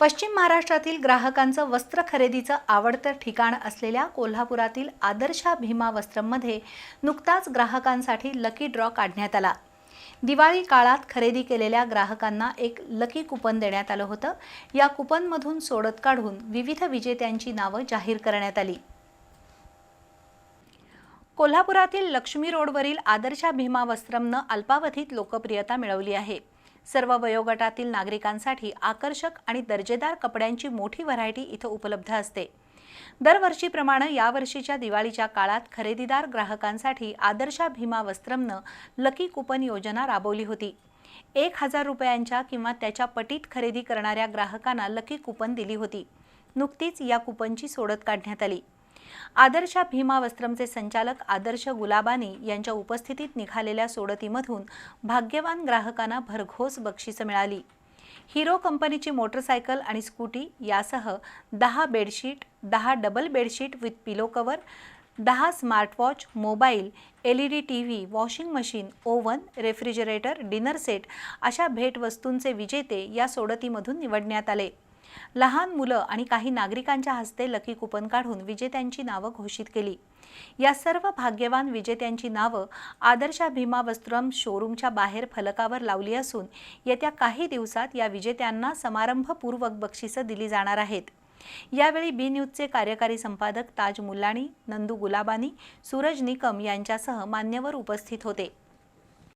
पश्चिम महाराष्ट्रातील ग्राहकांचं वस्त्र खरेदीचं आवडतं ठिकाण असलेल्या कोल्हापुरातील आदर्शा भीमा वस्त्रममध्ये नुकताच ग्राहकांसाठी लकी ड्रॉ काढण्यात आला. दिवाळी काळात खरेदी केलेल्या ग्राहकांना एक लकी कुपन देण्यात आलं होतं. या कुपनमधून सोडत काढून विविध विजेत्यांची नावं जाहीर करण्यात आली. कोल्हापुरातील लक्ष्मी रोडवरील आदर्शा भीमा वस्त्रमनं अल्पावधीत लोकप्रियता मिळवली आहे. सर्व वयोगटातील नागरिकांसाठी आकर्षक आणि दर्जेदार कपड्यांची मोठी व्हरायटी इथं उपलब्ध असते. दरवर्षीप्रमाणे यावर्षीच्या दिवाळीच्या काळात खरेदीदार ग्राहकांसाठी आदर्शा भीमा वस्त्रमनं लकी कुपन योजना राबवली होती. एक हजार रुपयांच्या किंवा त्याच्या पटीत खरेदी करणाऱ्या ग्राहकांना लकी कुपन दिली होती. नुकतीच या कुपनची सोडत काढण्यात आली. आदर्शा भीमा वस्त्रमचे संचालक आदर्श गुलाबानी यांच्या उपस्थितीत निघालेल्या सोडतीमधून भाग्यवान ग्राहकांना भरघोस बक्षिसं मिळाली. हिरो कंपनीची मोटरसायकल आणि स्कूटी यासह दहा बेडशीट दहा double bedsheet with pillow cover दहा smartwatch mobile L E D T V washing machine oven refrigerator dinner set अशा भेटवस्तूंचे विजेते या सोडतीमधून निवडण्यात आले. लहान मुलं आणि काही नागरिकांच्या हस्ते लकी कुपन काढून विजेत्यांची नावं घोषित केली. या सर्व भाग्यवान विजेत्यांची नावं आदर्शा भीमा वस्त्रम शोरूमच्या बाहेर फलकावर लावली असून येत्या काही दिवसात या विजेत्यांना समारंभपूर्वक बक्षिसं दिली जाणार आहेत. यावेळी बी न्यूजचे कार्यकारी संपादक ताज मुल्लाणी नंदू गुलाबानी सूरज निकम यांच्यासह मान्यवर उपस्थित होते.